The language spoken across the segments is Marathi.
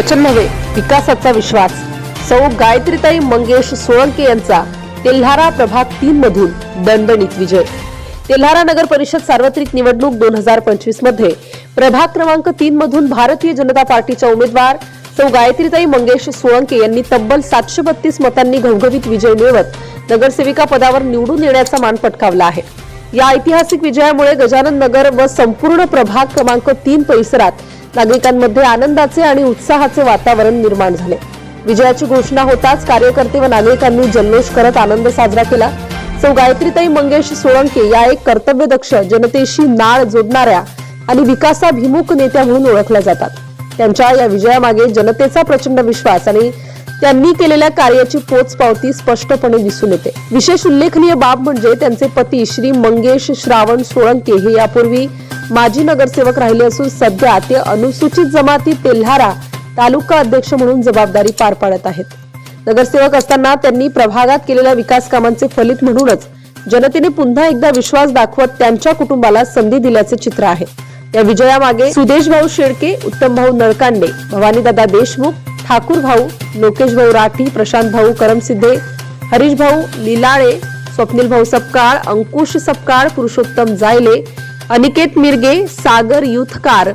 वचन नव्हे विकासाचा विश्वास. सौ गायत्रीताई मंगेश सोळंके यांचा तेल्हारा प्रभाग तीन मधून दणदणीत विजय. तेल्हारा नगर परिषद सार्वत्रिक निवडणूक दोन हजार पंचवीसमध्ये प्रभाग क्रमांक तीन मधून भारतीय जनता पार्टीच्या उमेदवार सौ गायत्रीताई मंगेश सोळंके यांनी तब्बल सातशे बत्तीस मतांनी घवघवीत विजय मिळवत नगरसेविका पदावर निवडून येण्याचा मान पटकावला आहे. या ऐतिहासिक विजयामुळे गजानन नगर व संपूर्ण प्रभाग क्रमांक तीन परिसरात नागरिकांमध्ये आनंदाचे आणि उत्साहाचे वातावरण निर्माण झाले. विजयाची घोषणा होताच कार्यकर्ते व नागरिकांनी जल्लोष करत आनंद साजरा केला. सौ गायत्रीताई मंगेश सोळंके या एक कर्तव्यदक्ष जनतेशी नाळ जोडणाऱ्या आणि विकासाभिमुख नेत्या म्हणून ओळखल्या जातात. त्यांच्या या विजयामागे जनतेचा प्रचंड विश्वास आणि त्यांनी केलेल्या कार्याची पोचपावती स्पष्टपणे दिसून येते. विशेष उल्लेखनीय बाब म्हणजे त्यांचे पती श्री मंगेश श्रावण सोळंके हे यापूर्वी माजी नगरसेवक राहिले असून सध्या ते अनुसूचित जमाती तेल्हारा तालुका अध्यक्ष म्हणून जबाबदारी पार पाडत आहेत. नगरसेवक असताना त्यांनी प्रभागात केलेल्या विकास कामांचे फलित म्हणूनच जनतेने पुन्हा एकदा विश्वास दाखवत त्यांच्या कुटुंबाला संधी दिल्याचे चित्र आहे. या विजयामागे सुदेश भाऊ शेळके उत्तम भाऊ नळकांडे भवानीदादा देशमुख ठाकूर भाऊ लोकेश भाऊ राठी प्रशांत भाऊ करमसिद्धे हरीश भाऊ लिलाळे स्वप्नील भाऊ सपकाळ अंकुश सपकाळ पुरुषोत्तम जायले अनिकेत मिरगे सागर युथकार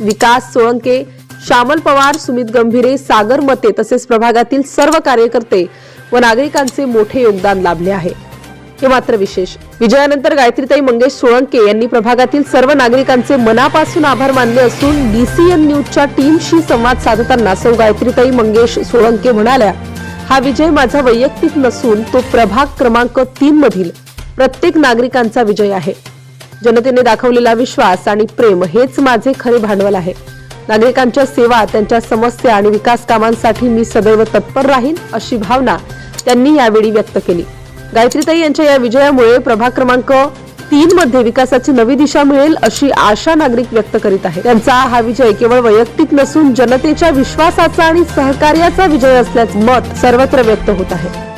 विकास सोळंके श्यामल पवार सुमित गंभीरे सागर मते तसेच प्रभागातील सर्व कार्यकर्ते व नागरिकांचे मोठे योगदान लाभले आहे. हे मात्र विशेष. विजयानंतर गायत्रीताई मंगेश सोळंके यांनी प्रभागातील सर्व नागरिकांचे मनापासून आभार मानले असून डीसीएन न्यूजच्या टीमशी संवाद साधताना सौ गायत्रीताई मंगेश सोळंके म्हणाल्या हा विजय माझा वैयक्तिक नसून तो प्रभाग क्रमांक तीन मधील प्रत्येक नागरिकांचा विजय आहे. जनतेने दाखवलेला विश्वास आणि प्रेम हेच माझे खरे भांडवल आहे. नागरिकांच्या सेवा त्यांच्या समस्या आणि विकास कामांसाठी मी सदैव तत्पर राहीन अशी भावना त्यांनी यावेळी व्यक्त केली. गायत्रीताई यांच्या या विजयामुळे प्रभाग क्रमांक तीन मध्ये विकासाची नवी दिशा मिळेल अशी आशा नागरिक व्यक्त करीत आहे त्यांचा हा विजय केवळ वैयक्तिक नसून जनतेच्या विश्वासाचा आणि सहकार्याचा विजय असल्याचं मत सर्वत्र व्यक्त होत आहे.